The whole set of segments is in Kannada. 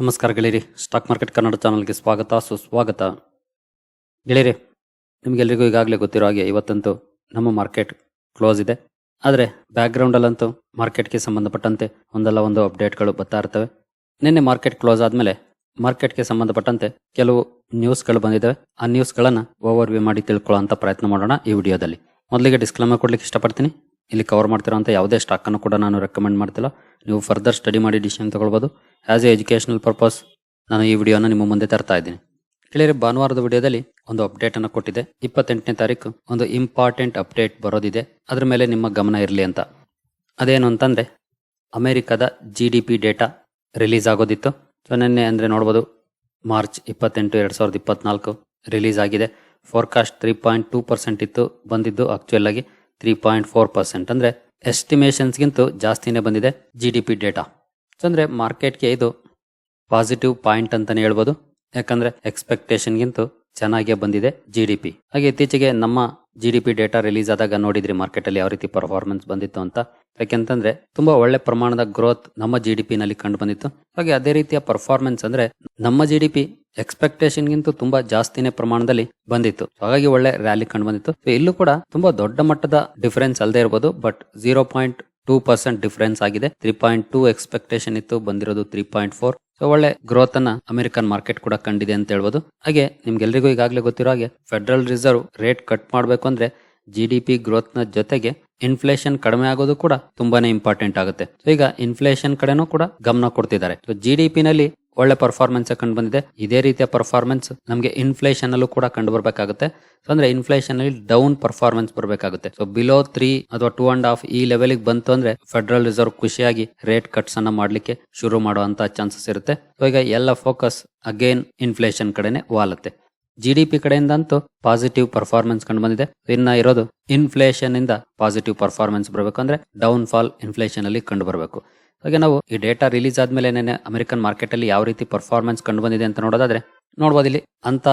ನಮಸ್ಕಾರ ಗೆಳೆಯರಿ. ಸ್ಟಾಕ್ ಮಾರ್ಕೆಟ್ ಕನ್ನಡ ಚಾನಲ್ಗೆ ಸ್ವಾಗತ, ಸುಸ್ವಾಗತ. ಗೆಳೆಯರಿ ನಿಮಗೆಲ್ಲರಿಗೂ ಈಗಾಗಲೇ ಗೊತ್ತಿರೋ ಹಾಗೆ ಇವತ್ತಂತೂ ನಮ್ಮ ಮಾರ್ಕೆಟ್ ಕ್ಲೋಸ್ ಇದೆ. ಆದರೆ ಬ್ಯಾಕ್ಗ್ರೌಂಡಲ್ಲಂತೂ ಮಾರ್ಕೆಟ್ಗೆ ಸಂಬಂಧಪಟ್ಟಂತೆ ಒಂದಲ್ಲ ಒಂದು ಅಪ್ಡೇಟ್ಗಳು ಬರ್ತಾ ಇರ್ತವೆ. ನಿನ್ನೆ ಮಾರ್ಕೆಟ್ ಕ್ಲೋಸ್ ಆದಮೇಲೆ ಮಾರ್ಕೆಟ್ಗೆ ಸಂಬಂಧಪಟ್ಟಂತೆ ಕೆಲವು ನ್ಯೂಸ್ಗಳು ಬಂದಿದ್ದಾವೆ. ಆ ನ್ಯೂಸ್ಗಳನ್ನು ಓವರ್ ವ್ಯೂ ಮಾಡಿ ತಿಳ್ಕೊಳ್ಳೋಂಥ ಪ್ರಯತ್ನ ಮಾಡೋಣ ಈ ವಿಡಿಯೋದಲ್ಲಿ. ಮೊದಲಿಗೆ ಡಿಸ್ಕ್ಲೇಮರ್ ಕೊಡ್ಲಿಕ್ಕೆ ಇಷ್ಟಪಡ್ತೀನಿ. ಇಲ್ಲಿ ಕವರ್ ಮಾಡ್ತಿರೋಂಥ ಯಾವುದೇ ಸ್ಟಾಕನ್ನು ಕೂಡ ನಾನು ರೆಕಮೆಂಡ್ ಮಾಡ್ತಿಲ್ಲ. ನೀವು ಫರ್ದರ್ ಸ್ಟಡಿ ಮಾಡಿ ಡಿಸಿಷನ್ ತಗೊಳ್ಬೋದು. ಆ್ಯಸ್ ಎ ಎಜುಕೇಷನಲ್ ಪರ್ಪಸ್ ನಾನು ಈ ವಿಡಿಯೋನ ನಿಮ್ಮ ಮುಂದೆ ತರ್ತಾ ಇದ್ದೀನಿ. ಕೇಳಿರಿ ಭಾನುವಾರದ ವಿಡಿಯೋದಲ್ಲಿ ಒಂದು ಅಪ್ಡೇಟನ್ನು ಕೊಟ್ಟಿದೆ. ಇಪ್ಪತ್ತೆಂಟನೇ ತಾರೀಕು ಒಂದು ಇಂಪಾರ್ಟೆಂಟ್ ಅಪ್ಡೇಟ್ ಬರೋದಿದೆ. ಅದರ ಮೇಲೆ ನಿಮ್ಮ ಗಮನ ಇರಲಿ ಅಂತ. ಅದೇನು ಅಂತಂದರೆ, ಅಮೇರಿಕಾದ G D P data release ಆಗೋದಿತ್ತು. So ನಿನ್ನೆ ಅಂದರೆ ನೋಡ್ಬೋದು, ಮಾರ್ಚ್ ಇಪ್ಪತ್ತೆಂಟು, ಎರಡು ಸಾವಿರದ ಇಪ್ಪತ್ತ್ನಾಲ್ಕು ರಿಲೀಸ್ ಆಗಿದೆ. Forecast three point two percent ಇತ್ತು, ಬಂದಿದ್ದು ಆಕ್ಚುಯಲ್ ಆಗಿ. ತ್ರೀ ಪಾಯಿಂಟ್ ಫೋರ್ ಪರ್ಸೆಂಟ್ ಅಂದರೆ ಎಸ್ಟಿಮೇಷನ್ಸ್ಗಿಂತ ಜಾಸ್ತಿನೇ ಬಂದಿದೆ G D P data so ಅಂದರೆ ಮಾರ್ಕೆಟ್ಗೆ ಇದು ಪಾಸಿಟಿವ್ ಪಾಯಿಂಟ್ ಅಂತಾನೆ ಹೇಳ್ಬೋದು. ಯಾಕಂದ್ರೆ ಎಕ್ಸ್ಪೆಕ್ಟೇಷನ್ಗಿಂತ ಚೆನ್ನಾಗೇ ಬಂದಿದೆ ಜಿ ಡಿ ಪಿ ಹಾಗೆ ಇತ್ತೀಚೆಗೆ ನಮ್ಮ G D P data release ಆದಾಗ ನೋಡಿದ್ರಿ ಮಾರ್ಕೆಟಲ್ಲಿ ಯಾವ ರೀತಿ ಪರ್ಫಾರ್ಮೆನ್ಸ್ ಬಂದಿತ್ತು ಅಂತ. ಯಾಕೆಂತಂದ್ರೆ ತುಂಬಾ ಒಳ್ಳೆ ಪ್ರಮಾಣದ ಗ್ರೋತ್ ನಮ್ಮ ಜಿ ಡಿ ನಲ್ಲಿ ಕಂಡು ಬಂದಿತ್ತು. ಹಾಗೆ ಅದೇ ರೀತಿಯ ಪರ್ಫಾರ್ಮೆನ್ಸ್ ಅಂದ್ರೆ ನಮ್ಮ ಜಿ ಡಿ ಪಿ ಎಕ್ಸ್ಪೆಕ್ಟೇಷನ್ಗಿಂತೂ ತುಂಬಾ ಜಾಸ್ತಿನೇ ಪ್ರಮಾಣದಲ್ಲಿ ಬಂದಿತ್ತು. ಹಾಗಾಗಿ ಒಳ್ಳೆ ರ್ಯಾಲಿ ಕಂಡು ಬಂದಿತ್ತು. ಇಲ್ಲೂ ಕೂಡ ತುಂಬಾ ದೊಡ್ಡ ಮಟ್ಟದ ಡಿಫರೆನ್ಸ್ ಅಲ್ಲದೆ ಇರಬಹುದು but zero point two percent difference ಆಗಿದೆ. ತ್ರೀ ಪಾಯಿಂಟ್ ಟೂ ಎಕ್ಸ್ಪೆಕ್ಟೇಷನ್ ಇತ್ತು, ಬಂದಿರೋದು ತ್ರೀ ಪಾಯಿಂಟ್ ಫೋರ್ ಸೊ ಒಳ್ಳೆ ಗ್ರೋತ್ ಅನ್ನ ಅಮೆರಿಕನ್ ಮಾರ್ಕೆಟ್ ಕೂಡ ಕಂಡಿದೆ ಅಂತ ಹೇಳ್ಬೋದು. ಹಾಗೆ ನಿಮ್ಗೆಲ್ರಿಗೂ ಈಗಾಗಲೇ ಗೊತ್ತಿರೋ ಹಾಗೆ ಫೆಡರಲ್ ರಿಸರ್ವ್ ರೇಟ್ ಕಟ್ ಮಾಡಬೇಕು ಅಂದ್ರೆ ಜಿ ಡಿ ಪಿ ಗ್ರೋತ್ನ ಜೊತೆಗೆ ಇನ್ಫ್ಲೇಷನ್ ಕಡಿಮೆ ಆಗೋದು ಕೂಡ ತುಂಬಾನೇ ಇಂಪಾರ್ಟೆಂಟ್ ಆಗುತ್ತೆ. ಈಗ ಇನ್ಫ್ಲೇಷನ್ ಕಡೆನೂ ಕೂಡ ಗಮನ ಕೊಡ್ತಿದ್ದಾರೆ. ಸೊ ಜಿ ಡಿ ಪಿ ನಲ್ಲಿ ಒಳ್ಳೆ ಪರ್ಫಾರ್ಮೆನ್ಸ್ ಕಂಡು ಬಂದಿದೆ. ಇದೇ ರೀತಿಯ ಪರ್ಫಾರ್ಮೆನ್ಸ್ ನಮಗೆ ಇನ್ಫ್ಲೇಷನ್ ಅಲ್ಲೂ ಕೂಡ ಕಂಡು ಬರಬೇಕಾಗುತ್ತೆ. ಸೊ ಅಂದ್ರೆ ಇನ್ಫ್ಲೇಷನ್ ಅಲ್ಲಿ ಡೌನ್ ಪರ್ಫಾರ್ಮೆನ್ಸ್ ಬರಬೇಕಾಗುತ್ತೆ. ಸೊ ಬಿಲೋ ತ್ರೀ ಅಥವಾ ಟೂ ಅಂಡ್ ಹಾಫ್ ಈ ಲೆವೆಲ್ಗೆ ಬಂತು ಅಂದ್ರೆ ಫೆಡರಲ್ ರಿಸರ್ವ್ ಖುಷಿಯಾಗಿ ರೇಟ್ ಕಟ್ಸ್ ಅನ್ನ ಮಾಡ್ಲಿಕ್ಕೆ ಶುರು ಮಾಡುವಂತ ಚಾನ್ಸಸ್ ಇರುತ್ತೆ. ಸೊ ಈಗ ಎಲ್ಲ ಫೋಕಸ್ ಅಗೇನ್ ಇನ್ಫ್ಲೇಷನ್ ಕಡೆನೆ ವಾಲತ್ತೆ. ಜಿ ಡಿ ಪಿ ಕಡೆಯಿಂದ ಅಂತೂ ಪಾಸಿಟಿವ್ ಪರ್ಫಾರ್ಮೆನ್ಸ್ ಕಂಡು ಬಂದಿದೆ. ಇನ್ನ ಇರೋದು ಇನ್ಫ್ಲೇಷನ್ ಇಂದ ಪಾಸಿಟಿವ್ ಪರ್ಫಾರ್ಮೆನ್ಸ್ ಬರಬೇಕು ಅಂದ್ರೆ ಡೌನ್ ಫಾಲ್ ಇನ್ಫ್ಲೇಷನ್ ಅಲ್ಲಿ ಕಂಡು ಬರಬೇಕು. ಹಾಗೆ ನಾವು ಈ ಡೇಟಾ ರಿಲೀಸ್ ಆದ್ಮೇಲೆ ಅಮೆರಿಕನ್ ಮಾರ್ಕೆಟ್ ಅಲ್ಲಿ ಯಾವ ರೀತಿ ಪರ್ಫಾರ್ಮೆನ್ಸ್ ಕಂಡು ಬಂದಿದೆ ಅಂತ ನೋಡೋದಾದ್ರೆ ನೋಡ್ಬೋದು ಇಲ್ಲಿ. ಅಂತ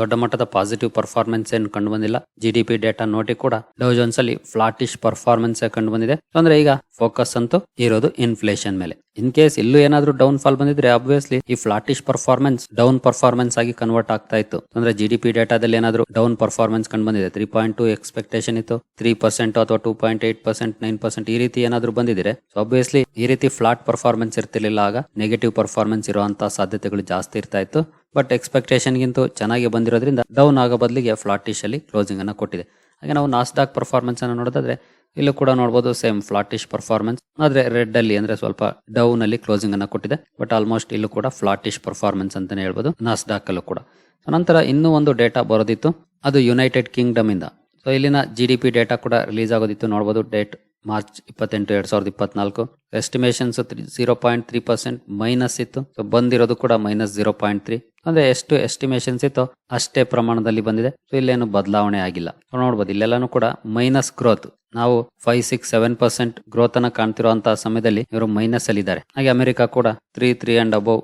ದೊಡ್ಡ ಮಟ್ಟದ ಪಾಸಿಟಿವ್ ಪರ್ಫಾರ್ಮೆನ್ಸ್ ಏನು ಕಂಡು ಬಂದಿಲ್ಲ ಜಿ ಡಿ ಪಿ ಡೇಟಾ ನೋಟಿ ಕೂಡ ಡೌ ಜೋನ್ಸ್ ಅಲ್ಲಿ ಫ್ಲಾಟಿಶ್ ಪರ್ಫಾರ್ಮೆನ್ಸ್ ಕಂಡು ಬಂದಿದೆ ಅಂದ್ರೆ ಈಗ ಫೋಕಸ್ ಅಂತೂ ಇರೋದು ಇನ್ಫ್ಲೇಷನ್ ಮೇಲೆ. ಇನ್ ಕೇಸ್ ಇಲ್ಲೂ ಏನಾದ್ರೂ ಡೌನ್ ಫಾಲ್ ಬಂದಿದ್ರೆ ಅಬ್ವಿಯಸ್ಲಿ ಈ ಫ್ಲಾಟಿಶ್ ಪರ್ಫಾರ್ಮೆನ್ಸ್ ಡೌನ್ ಪರ್ಫಾರ್ಮೆನ್ಸ್ ಆಗಿ ಕನ್ವರ್ಟ್ ಆಗ್ತಾ ಇತ್ತು. ಅಂದ್ರೆ ಜಿ ಡಿ ಪಿ ಡೇಟಾದಲ್ಲಿ ಏನಾದ್ರೂ ಡೌನ್ ಪರ್ಫಾರ್ಮೆನ್ಸ್ ಕಂಡು ಬಂದಿದೆ ತ್ರೀ ಪಾಯಿಂಟ್ ಟು ಎಕ್ಸ್ಪೆಕ್ಟೇಷನ್ ಇತ್ತು. ತ್ರೀ ಪರ್ಸೆಂಟ್ ಅಥವಾ two point eight percent nine percent ಈ ರೀತಿ ಏನಾದ್ರೂ ಬಂದಿದ್ರೆ ಅಬ್ವಿಯಸ್ಲಿ ಈ ರೀತಿ ಫ್ಲಾಟ್ ಪರ್ಫಾರ್ಮೆನ್ಸ್ ಇರ್ತಿರ್ಲಿಲ್ಲ. ಆಗ ನೆಗೆಟಿವ್ ಪರ್ಫಾರ್ಮೆನ್ಸ್ ಇರುವಂತಹ ಸಾಧ್ಯತೆಗಳು ಜಾಸ್ತಿ ಇರ್ತಾ ಇತ್ತು. ಬಟ್ ಎಕ್ಸ್ಪೆಕ್ಟೇಷನ್ಗಿಂತ ಚೆನ್ನಾಗಿ ಬಂದಿರೋದ್ರಿಂದ ಡೌನ್ ಆಗೋ ಬದಲಿಗೆ ಫ್ಲಾಟಿಶ್ ಅಲ್ಲಿ ಕ್ಲೋಸಿಂಗ್ ಅನ್ನ ಕೊಟ್ಟಿದೆ. ಹಾಗೆ ನಾವು ನಾಸ್ಡಾಕ್ ಪರ್ಫಾರ್ಮೆನ್ಸ್ ಅನ್ನು ನೋಡೋದಾದ್ರೆ ಇಲ್ಲೂ ಕೂಡ ನೋಡಬಹುದು ಸೇಮ್ ಫ್ಲಾಟಿಶ್ ಪರ್ಫಾರ್ಮೆನ್ಸ್ ಆದ್ರೆ ರೆಡ್ ಅಲ್ಲಿ ಅಂದ್ರೆ ಸ್ವಲ್ಪ ಡೌನ್ ಅಲ್ಲಿ ಕ್ಲೋಸಿಂಗ್ ಅನ್ನ ಕೊಟ್ಟಿದೆ. ಬಟ್ ಆಲ್ಮೋಸ್ಟ್ ಇಲ್ಲೂ ಕೂಡ ಫ್ಲಾಟಿಶ್ ಪರ್ಫಾರ್ಮೆನ್ಸ್ ಅಂತಾನೆ ಹೇಳ್ಬೋದು ನಾಸ್ಡಾಕ್ ಅಲ್ಲೂ ಕೂಡ. ಸೊ ನಂತರ ಇನ್ನೂ ಒಂದು ಡೇಟಾ ಬರೋದಿತ್ತು. ಅದು ಯುನೈಟೆಡ್ ಕಿಂಗ್ಡಮ್ ಇಂದ. ಸೊ ಇಲ್ಲಿನ ಜಿ ಡಿ ಪಿ ಡೇಟಾ ಕೂಡ ರಿಲೀಸ್ ಆಗೋದಿತ್ತು. ನೋಡಬಹುದು ಡೇಟ್ ಮಾರ್ಚ್ ಇಪ್ಪತ್ತೆಂಟು ಎರಡ್ ಸಾವಿರದ ಇಪ್ಪತ್ನಾಲ್ಕು. Estimations zero point three percent minus ಇತ್ತು. ಸೊ ಬಂದಿರೋದು ಕೂಡ ಮೈನಸ್ ಜೀರೋ ಪಾಯಿಂಟ್ ತ್ರೀ ಅಂದ್ರೆ ಎಷ್ಟು ಎಸ್ಟಿಮೇಷನ್ಸ್ ಇತ್ತು ಅಷ್ಟೇ ಪ್ರಮಾಣದಲ್ಲಿ ಬಂದಿದೆ. ಸೊ ಇಲ್ಲೇನು ಬದಲಾವಣೆ ಆಗಿಲ್ಲ. ನೋಡ್ಬೋದು, ಇಲ್ಲೆಲ್ಲಾನು ಕೂಡ ಮೈನಸ್ ಗ್ರೋತ್ ನಾವು five six seven percent growth ಅನ್ನ ಕಾಣ್ತಿರುವಂತಹ ಸಮಯದಲ್ಲಿ ಇವರು ಮೈನಸ್ ಅಲ್ಲಿದ್ದಾರೆ. ಹಾಗೆ ಅಮೆರಿಕ ಕೂಡ ತ್ರೀ ತ್ರೀ ಅಂಡ್ ಅಬೌವ್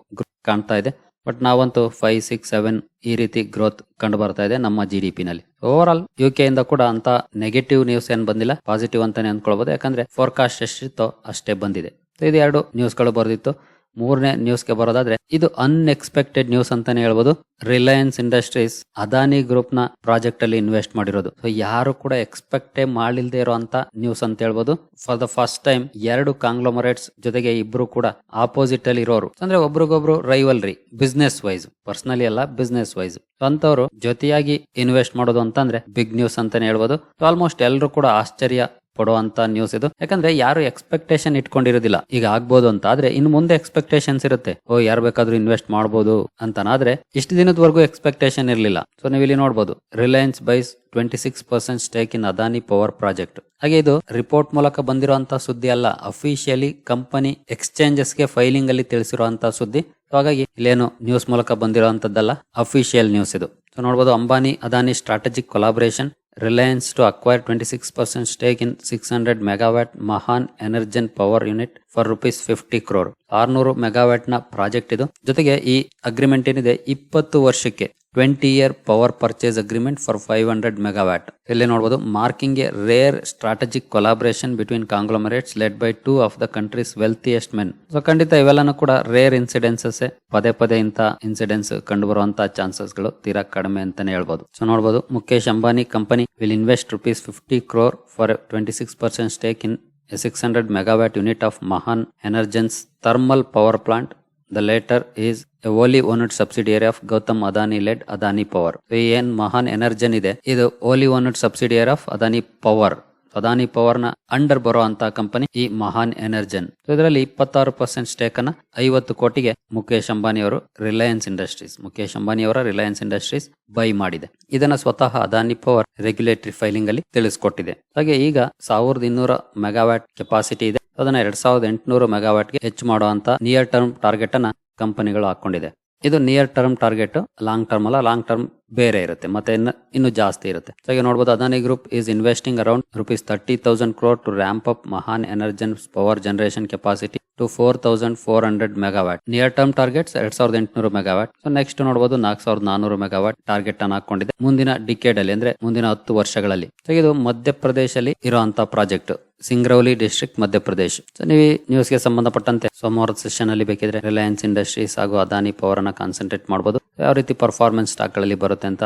ಕಾಣ್ತಾ ಇದೆ. ಬಟ್ ನಾವಂತೂ ಫೈವ್ ಸಿಕ್ಸ್ ಸೆವೆನ್ ಈ ರೀತಿ ಗ್ರೋತ್ ಕಂಡು ಬರ್ತಾ ಇದೆ ನಮ್ಮ ಜಿ ಡಿ ಪಿನಲ್ಲಿ ಓವರ್ ಆಲ್ ಯು ಕೆ ಇಂದ ಕೂಡ ಅಂತ ನೆಗೆಟಿವ್ ನ್ಯೂಸ್ ಏನ್ ಬಂದಿಲ್ಲ ಪಾಸಿಟಿವ್ ಅಂತಾನೆ ಅನ್ಕೊಳ್ಬಹುದು ಯಾಕಂದ್ರೆ ಫೋರ್ಕಾಸ್ಟ್ ಎಷ್ಟಿತ್ತೋ ಅಷ್ಟೇ ಬಂದಿದೆ. ಇದು ಎರಡು ನ್ಯೂಸ್ಗಳು ಬರೆದಿತ್ತು. ಮೂರನೇ ನ್ಯೂಸ್ಗೆ ಬರೋದಾದ್ರೆ, ಇದು ಅನ್ಎಕ್ಸ್ಪೆಕ್ಟೆಡ್ ನ್ಯೂಸ್ ಅಂತಾನೆ ಹೇಳ್ಬೋದು. ರಿಲಯನ್ಸ್ ಇಂಡಸ್ಟ್ರೀಸ್ ಅದಾನಿ ಗ್ರೂಪ್ನ ಪ್ರಾಜೆಕ್ಟ್ ಅಲ್ಲಿ ಇನ್ವೆಸ್ಟ್ ಮಾಡಿರೋದು. ಸೊ ಯಾರು ಕೂಡ ಎಕ್ಸ್ಪೆಕ್ಟೇ ಮಾಡಿಲ್ದೇ ಇರುವಂತ ನ್ಯೂಸ್ ಅಂತ ಹೇಳ್ಬೋದು. ಫಾರ್ ದ ಫಸ್ಟ್ ಟೈಮ್ ಎರಡು ಕಾಂಗ್ಲೋಮರೇಟ್ಸ್ ಜೊತೆಗೆ ಇಬ್ರು ಕೂಡ ಆಪೋಸಿಟ್ ಅಲ್ಲಿ ಇರೋರು. ಅಂದ್ರೆ ಒಬ್ರಿಗೊಬ್ರು ರೈವಲ್ರಿ ಬಿಸ್ನೆಸ್ ವೈಸ್ ಪರ್ಸನಲಿ ಅಲ್ಲ ಬಿಸ್ನೆಸ್ ವೈಸ್ ಅಂತವ್ರು ಜೊತೆಯಾಗಿ ಇನ್ವೆಸ್ಟ್ ಮಾಡೋದು ಅಂತಂದ್ರೆ ಬಿಗ್ ನ್ಯೂಸ್ ಅಂತಾನೆ ಹೇಳ್ಬೋದು. ಆಲ್ಮೋಸ್ಟ್ ಎಲ್ಲರೂ ಕೂಡ ಆಶ್ಚರ್ಯ ಪಡುವಂತ ನ್ಯೂಸ್ ಇದು. ಯಾಕಂದ್ರೆ ಯಾರು ಎಕ್ಸ್ಪೆಕ್ಟೇಷನ್ ಇಟ್ಕೊಂಡಿರೋದಿಲ್ಲ. ಈಗ ಆಗ್ಬೋದು ಅಂತ ಆದ್ರೆ ಇನ್ನು ಮುಂದೆ ಎಕ್ಸ್ಪೆಕ್ಟೇಷನ್ಸ್ ಇರುತ್ತೆ. ಓ, ಯಾರು ಬೇಕಾದ್ರೂ ಇನ್ವೆಸ್ಟ್ ಮಾಡಬಹುದು ಅಂತನಾದ್ರೆ ಇಷ್ಟು ದಿನದವರೆಗೂ ಎಕ್ಸ್ಪೆಕ್ಟೇಷನ್ ಇರಲಿಲ್ಲ. ಸೊ ನೀವು ನೋಡಬಹುದು Reliance buys twenty six percent stake in Adani power project ಹಾಗೆ ಇದು ರಿಪೋರ್ಟ್ ಮೂಲಕ ಬಂದಿರುವಂತಹ ಸುದ್ದಿ ಅಲ್ಲ ಅಫಿಷಿಯಲಿ ಕಂಪನಿ ಎಕ್ಸ್ಚೇಂಜಸ್ಗೆ ಫೈಲಿಂಗ್ ಅಲ್ಲಿ ತಿಳಿಸಿರುವಂತಹ ಸುದ್ದಿ. ಹಾಗಾಗಿ ಇಲ್ಲೇನು ನ್ಯೂಸ್ ಮೂಲಕ ಬಂದಿರುವಂತದ್ದಲ್ಲ ಅಫಿಷಿಯಲ್ ನ್ಯೂಸ್ ಇದು. ಸೊ ನೋಡಬಹುದು Ambani Adani strategic collaboration Reliance to acquire 26% stake in 600 megawatt Mahan Energen power unit for rupees fifty crore ಆರ್ನೂರು ಮೆಗಾವ್ಯಾಟ್ನ ಪ್ರಾಜೆಕ್ಟ್ ಇದು. ಜೊತೆಗೆ ಈ ಅಗ್ರಿಮೆಂಟ್ ಏನಿದೆ, ಇಪ್ಪತ್ತು ವರ್ಷಕ್ಕೆ twenty year power purchase agreement for five hundred megawatt ಇಲ್ಲಿ ನೋಡಬಹುದು marking a rare strategic collaboration between conglomerates led by two of the country's wealthiest men so ಖಂಡಿತ ಇವೆಲ್ಲನೂ ಕೂಡ ರೇರ್ ಇನ್ಸಿಡೆನ್ಸಸ್ ಪದೇ ಪದೇ ಇಂತ ಇನ್ಸಿಡೆನ್ಸ್ ಕಂಡು ಬರುವಂತಹ ಚಾನ್ಸಸ್ಗಳು ತೀರಾ ಕಡಿಮೆ ಅಂತಾನೆ ಹೇಳ್ಬಹುದು ಸೊ ನೋಡಬಹುದು Mukesh Ambani company will invest rupees fifty crore for twenty six percent stake in a 600 megawatt unit of Mahan Energen's thermal power plant. The latter is a wholly owned subsidiary of Gautam Adani led Adani Power. So, ಏನ್ ಮಹಾನ್ ಎನರ್ಜನ್ ಇದೆ ಇದು wholly owned subsidiary of Adani power Adani ಪವರ್ನ under ಬರೋ ಅಂತ ಕಂಪನಿ ಈ ಮಹಾನ್ ಎನರ್ಜನ್. ಇದರಲ್ಲಿ ಇಪ್ಪತ್ತಾರು ಪರ್ಸೆಂಟ್ ಸ್ಟೇಕ್ ಅನ್ನ ಐವತ್ತು ಕೋಟಿಗೆ ಮುಖೇಶ್ ಅಂಬಾನಿ ಅವರು ರಿಲಯನ್ಸ್ ಇಂಡಸ್ಟ್ರೀಸ್ ಮುಖೇಶ್ ಅಂಬಾನಿ ಅವರ ರಿಲಯನ್ಸ್ ಇಂಡಸ್ಟ್ರೀಸ್ ಬೈ ಮಾಡಿದೆ. ಇದನ್ನ ಸ್ವತಃ ಅದಾನಿ ಪವರ್ ರೆಗ್ಯುಲೇಟರಿ ಫೈಲಿಂಗ್ ಅಲ್ಲಿ ತಿಳಿಸ್ಕೊಟ್ಟಿದೆ. ಹಾಗೆ ಈಗ ಸಾವಿರದ ಇನ್ನೂರ ಮೆಗಾವ್ಯಾಟ್ ಕೆಪಾಸಿಟಿ ಇದೆ. ಅದನ್ನ ಎರಡ್ ಸಾವಿರದ ಎಂಟುನೂರು ಮೆಗಾವ್ಯಾಟ್ಗೆ ಹೆಚ್ಚು ಮಾಡುವಂತ ನಿಯರ್ ಟರ್ಮ್ ಟಾರ್ಗೆಟ್ ಅನ್ನ ಕಂಪನಿಗಳು ಹಾಕೊಂಡಿದೆ. ಇದು near term target long term ಅಲ್ಲ ಲಾಂಗ್ ಟರ್ಮ್ ಬೇರೆ ಇರುತ್ತೆ, ಮತ್ತೆ ಇನ್ನು ಜಾಸ್ತಿ ಇರುತ್ತೆ. ಸೊ ಈಗ ನೋಡಬಹುದು Adani group is investing around rupees thirty thousand crore to ramp up Mahan Energen power generation capacity to four thousand four hundred megawatt near term targets ಎರಡ್ ಸಾವಿರದ ಎಂಟುನೂರು ಮೆಗಾವ್ಯಾಟ್ ಸೊ ನೆಕ್ಸ್ಟ್ ನೋಡಬಹುದು ನಾಲ್ಕು ಸಾವಿರದ ನಾನೂರು ಮೆಗಾವ್ಯಾಟ್ ಟಾರ್ಗೆಟ್ ಅನ್ನು ಹಾಕೊಂಡಿದೆ ಮುಂದಿನ ಡಿಕೇಡ್ ಅಲ್ಲಿ, ಅಂದ್ರೆ ಮುಂದಿನ ಹತ್ತು ವರ್ಷಗಳಲ್ಲಿ. ಸೊ ಇದು ಮಧ್ಯಪ್ರದೇಶಲ್ಲಿ ಇರುವಂತಹ project Singrauli district Madhya Pradesh. So ನೀವು ನ್ಯೂಸ್ ನ್ಯೂಸ್ಗೆ ಸಂಬಂಧಪಟ್ಟಂತೆ ಸೋಮವಾರದ ಸೆಷನ್ ಅಲ್ಲಿ ಬೇಕಿದ್ರೆ ರಿಲಯನ್ಸ್ ಇಂಡಸ್ಟ್ರೀಸ್ ಹಾಗೂ ಅದಾನಿ ಪವರ್ ಅನ್ನ ಕಾನ್ಸಂಟ್ರೇಟ್ ಮಾಡಬಹುದು ಯಾವ ರೀತಿ ಪರ್ಫಾರ್ಮೆನ್ಸ್ ಸ್ಟಾಕ್ಗಳಲ್ಲಿ ಬರುತ್ತೆ ಅಂತ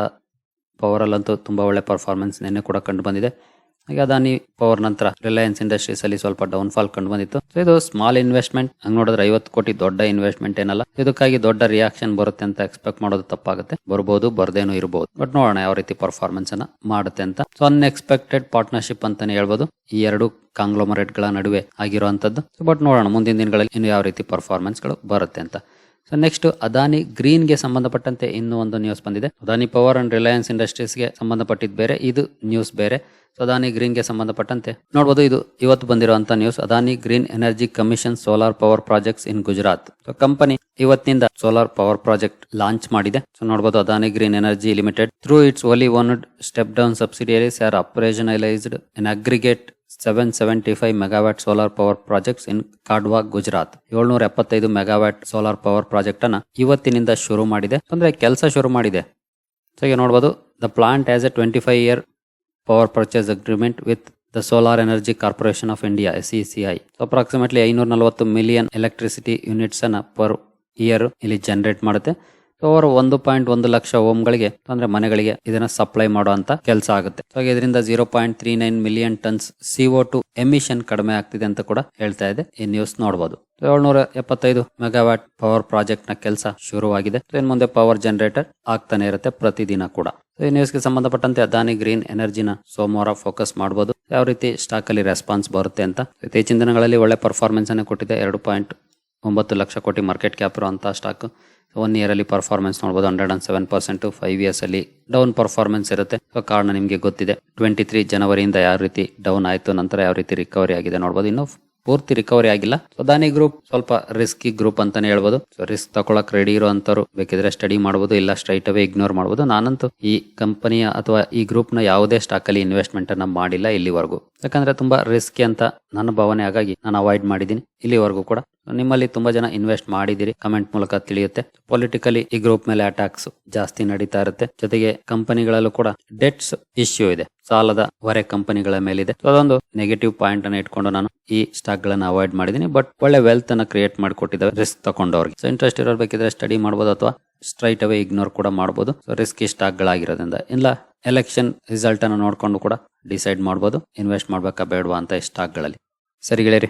ಪವರಲ್ಲಂತೂ ತುಂಬ ಒಳ್ಳೆ ಪರ್ಫಾರ್ಮೆನ್ಸ್ ನಿನ್ನೆ ಕೂಡ ಕಂಡು ಬಂದಿದೆ. ಹಾಗೆ ಅದಾನಿ ಪವರ್ ನಂತರ ರಿಲಯನ್ಸ್ ಇಂಡಸ್ಟ್ರೀಸ್ ಅಲ್ಲಿ ಸ್ವಲ್ಪ ಡೌನ್ ಫಾಲ್ ಕಂಡು ಬಂದಿತ್ತು. ಇದು ಸ್ಮಾಲ್ ಇನ್ವೆಸ್ಟ್ಮೆಂಟ್ ಹಂಗ್ ನೋಡಿದ್ರೆ ಐವತ್ತು ಕೋಟಿ ದೊಡ್ಡ ಇನ್ವೆಸ್ಟ್ಮೆಂಟ್ ಏನಲ್ಲ. ಇದಕ್ಕಾಗಿ ದೊಡ್ಡ ರಿಯಾಕ್ಷನ್ ಬರುತ್ತೆ ಅಂತ ಎಕ್ಸ್ಪೆಕ್ಟ್ ಮಾಡೋದು ತಪ್ಪಾಗುತ್ತೆ. ಬರ್ಬೋದು, ಬರ್ದೇನೂ ಇರಬಹುದು ಬಟ್ ನೋಡೋಣ ಯಾವ ರೀತಿ ಪರ್ಫಾರ್ಮೆನ್ಸ್ ಅನ್ನ ಮಾಡುತ್ತೆ ಅಂತ. ಸೊ ಅನ್ಎಕ್ಸ್ಪೆಕ್ಟೆಡ್ ಪಾರ್ಟ್ನರ್ಶಿಪ್ ಅಂತಾನೆ ಹೇಳ್ಬೋದು. ಈ ಎರಡು ಕಾಂಗ್ಲೋಮರೇಟ್ಗಳ ನಡುವೆ ಆಗಿರುವಂತದ್ದು. ಬಟ್ ನೋಡೋಣ ಮುಂದಿನ ದಿನಗಳಲ್ಲಿ ಇನ್ನು ಯಾವ ರೀತಿ ಪರ್ಫಾರ್ಮೆನ್ಸ್ಗಳು ಬರುತ್ತೆ ಅಂತ. ಸೊ ನೆಕ್ಸ್ಟ್ ಅದಾನಿ ಗ್ರೀನ್ಗೆ ಸಂಬಂಧಪಟ್ಟಂತೆ ಇನ್ನೂ ಒಂದು ನ್ಯೂಸ್ ಬಂದಿದೆ. ಅದಾನಿ ಪವರ್ ಅಂಡ್ ರಿಲಯನ್ಸ್ ಇಂಡಸ್ಟ್ರೀಸ್ಗೆ ಸಂಬಂಧಪಟ್ಟಿದ್ದು ಬೇರೆ, ಇದು ನ್ಯೂಸ್ ಬೇರೆ. ಅದಾನಿ ಗ್ರೀನ್ಗೆ ಸಂಬಂಧಪಟ್ಟಂತೆ ನೋಡಬಹುದು ಇದು ಇವತ್ತು ಬಂದಿರುವಂತ news Adani green energy commission solar power projects in Gujarat so company ಇವತ್ತಿನಿಂದ ಸೋಲಾರ್ ಪವರ್ ಪ್ರಾಜೆಕ್ಟ್ ಲಾಂಚ್ ಮಾಡಿದೆ. ಸೊ ನೋಡಬಹುದು Adani green energy limited through its wholly owned step down subsidiaries are operationalised in aggregate seven seventy five megawatt solar power projects in Khavda Gujarat ಏಳ್ನೂರ ಎಪ್ಪತ್ತೈದು ಮೆಗಾವ್ಯಾಟ್ ಸೋಲಾರ್ ಪವರ್ ಪ್ರಾಜೆಕ್ಟ್ ಅನ್ನ ಇವತ್ತಿನಿಂದ ಶುರು ಮಾಡಿದೆ. ಅಂದ್ರೆ ಕೆಲಸ ಶುರು ಮಾಡಿದೆ. ಸೊ ಈಗ ನೋಡಬಹುದು the plant as a twenty five year power purchase agreement with the solar energy corporation of India S C I approximately ಐನೂರ ನಲವತ್ತು ಮಿಲಿಯನ್ ಎಲೆಕ್ಟ್ರಿಸಿಟಿ ಯೂನಿಟ್ಸ್ ಅನ್ನ ಪರ್ ಇಯರ್ ಇಲ್ಲಿ ಜನರೇಟ್ ಮಾಡುತ್ತೆ. ಓವರ್ ಒಂದು ಪಾಯಿಂಟ್ ಒಂದು ಲಕ್ಷ ಓಮ್ಗಳಿಗೆ, ಅಂದ್ರೆ ಮನೆಗಳಿಗೆ ಇದನ್ನ ಸಪ್ಲೈ ಮಾಡುವಂತ ಕೆಲಸ ಆಗುತ್ತೆ. ಸೊ ಇದರಿಂದ zero point three nine million tons C O two emission ಕಡಿಮೆ ಆಗ್ತಿದೆ ಅಂತ ಕೂಡ ಹೇಳ್ತಾ ಇದೆ ಈ ನ್ಯೂಸ್ ನೋಡಬಹುದು ಏಳ್ನೂರ ಎಪ್ಪತ್ತೈದು ಮೆಗಾವ್ಯಾಟ್ ಪವರ್ ಪ್ರಾಜೆಕ್ಟ್ನ ಕೆಲಸ ಶುರುವಾಗಿದೆ. ಇನ್ ಮುಂದೆ ಪವರ್ ಜನರೇಟರ್ ಆಗ್ತಾನೆ ಇರುತ್ತೆ ಪ್ರತಿದಿನ ಕೂಡ. ಈ ಈ ನ್ಯೂಸ್ಗೆ ಸಂಬಂಧಪಟ್ಟಂತೆ ಅದಾನಿ ಗ್ರೀನ್ ಎನರ್ಜಿನ ಸೋಮವಾರ ಫೋಕಸ್ ಮಾಡಬಹುದು ಯಾವ ರೀತಿ ಸ್ಟಾಕ್ ಅಲ್ಲಿ ರೆಸ್ಪಾನ್ಸ್ ಬರುತ್ತೆ ಅಂತ. ಇತ್ತೀಚಿನ ದಿನಗಳಲ್ಲಿ ಒಳ್ಳೆ ಪರ್ಫಾರ್ಮೆನ್ಸ್ ಅನ್ನು ಕೊಟ್ಟಿದೆ. ಎರಡು ಪಾಯಿಂಟ್ ಒಂಬತ್ತು ಲಕ್ಷ ಕೋಟಿ ಮಾರ್ಕೆಟ್ ಕ್ಯಾಪ್ ಇರುವಂತಹ ಸ್ಟಾಕ್ ಒನ್ ಇಯರ್ ಅಲ್ಲಿ ಪರ್ಫಾರ್ಮೆನ್ಸ್ ನೋಡಬಹುದು hundred and seven percent five years ಅಲ್ಲಿ ಡೌನ್ ಪರ್ಫಾರ್ಮೆನ್ಸ್ ಇರುತ್ತೆ. ಕಾರಣ ನಿಮಗೆ ಗೊತ್ತಿದೆ. ಟ್ವೆಂಟಿ ತ್ರೀ ಜನವರಿಯಿಂದ ಯಾವ ರೀತಿ ಡೌನ್ ಆಯಿತು, ನಂತರ ಯಾವ ರೀತಿ ರಿಕವರಿ ಆಗಿದೆ ನೋಡಬಹುದು ಇನ್ನು ಪೂರ್ತಿ ರಿಕವರಿ ಆಗಿಲ್ಲ. ಸೊ ದಾನಿ ಗ್ರೂಪ್ ಸ್ವಲ್ಪ ರಿಸ್ಕಿ ಗ್ರೂಪ್ ಅಂತಾನೆ ಹೇಳ್ಬೋದು. ಸೊ ರಿಸ್ಕ್ ತಗೊಳಕ್ ರೆಡಿ ಇರುವಂತವ್ರು ಬೇಕಿದ್ರೆ ಸ್ಟಡಿ ಮಾಡಬಹುದು ಇಲ್ಲ ಸ್ಟ್ರೈಟ್ ಅವೇ ಇಗ್ನೋರ್ ಮಾಡಬಹುದು ನಾನಂತೂ ಈ ಕಂಪನಿಯ ಅಥವಾ ಈ ಗ್ರೂಪ್ನ ಯಾವುದೇ ಸ್ಟಾಕ್ ಅಲ್ಲಿ ಇನ್ವೆಸ್ಟ್ಮೆಂಟ್ ಅನ್ನ ಮಾಡಿಲ್ಲ ಇಲ್ಲಿವರೆಗೂ. ಯಾಕಂದ್ರೆ ತುಂಬಾ ರಿಸ್ಕಿ ಅಂತ ನನ್ನ ಭಾವನೆ. ಹಾಗಾಗಿ ನಾನು ಅವಾಯ್ಡ್ ಮಾಡಿದ್ದೀನಿ ಇಲ್ಲಿವರೆಗೂ ಕೂಡ. ನಿಮ್ಮಲ್ಲಿ ತುಂಬಾ ಜನ ಇನ್ವೆಸ್ಟ್ ಮಾಡಿದಿರಿ ಕಮೆಂಟ್ ಮೂಲಕ ತಿಳಿಯುತ್ತೆ. ಪೊಲಿಟಿಕಲಿ ಈ ಗ್ರೂಪ್ ಮೇಲೆ ಅಟ್ಯಾಕ್ಸ್ ಜಾಸ್ತಿ ನಡೀತಾ ಇರುತ್ತೆ. ಜೊತೆಗೆ ಕಂಪನಿಗಳಲ್ಲೂ ಕೂಡ ಡೆಟ್ಸ್ ಇಶ್ಯೂ ಇದೆ. ಸಾಲದ ಹೊರೆ ಕಂಪನಿಗಳ ಮೇಲಿದೆ. ಅದೊಂದು ನೆಗೆಟಿವ್ ಪಾಯಿಂಟ್ ಅನ್ನ ಇಟ್ಕೊಂಡು ನಾನು ಈ ಸ್ಟಾಕ್ ಗಳನ್ನ ಅವಾಯ್ಡ್ ಮಾಡಿದೀನಿ ಬಟ್ ಒಳ್ಳೆ ವೆಲ್ತ್ ಅನ್ನ ಕ್ರಿಯೇಟ್ ಮಾಡಿಕೊಟ್ಟಿದ್ದಾವೆ ರಿಸ್ಕ್ ತಗೊಂಡವ್ರಿಗೆ ಸೊ ಇಂಟ್ರೆಸ್ಟ್ ಇರೋರ್ ಬೇಕಿದ್ರೆ ಸ್ಟಡಿ ಮಾಡಬಹುದು ಅಥವಾ ಸ್ಟ್ರೈಟ್ ಅವೇ ಇಗ್ನೋರ್ ಕೂಡ ಮಾಡಬಹುದು ಸೊ ರಿಸ್ಕಿ ಸ್ಟಾಕ್ ಗಳಾಗಿರೋದ್ರಿಂದ. ಇಲ್ಲ ಎಲೆಕ್ಷನ್ ರಿಸಲ್ಟ್ ಅನ್ನು ನೋಡ್ಕೊಂಡು ಕೂಡ ಡಿಸೈಡ್ ಮಾಡಬಹುದು ಇನ್ವೆಸ್ಟ್ ಮಾಡ್ಬೇಕಾ ಬೇಡವಾ ಅಂತ ಈ ಸ್ಟಾಕ್ಗಳಲ್ಲಿ. ಸರಿ ಗೆಳೆಯರಿ